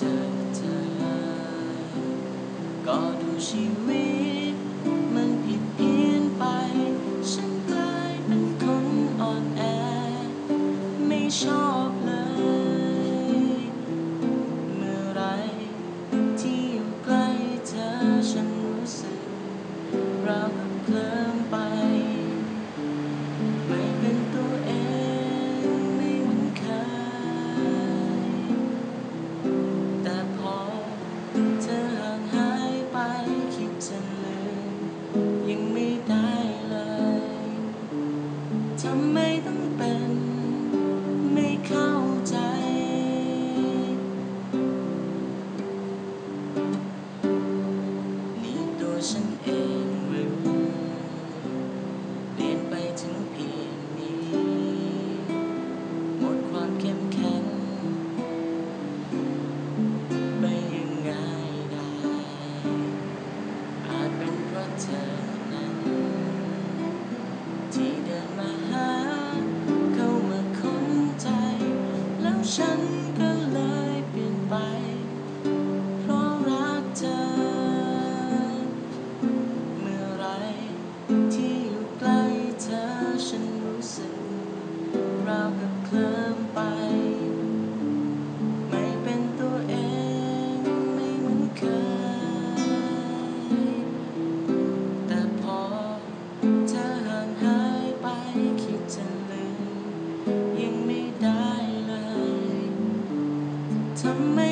จอเก็ดูชีวิต มันผิดเพี้ยนไป ฉันกลายเป็นคนอ่อนแอ ไม่ชอบเลย เมื่อไรที่อยู่ใกล้เธอฉันรู้สึกรัก ที่เดินมาหาเข้ามาคนใจแล้วฉัน to me.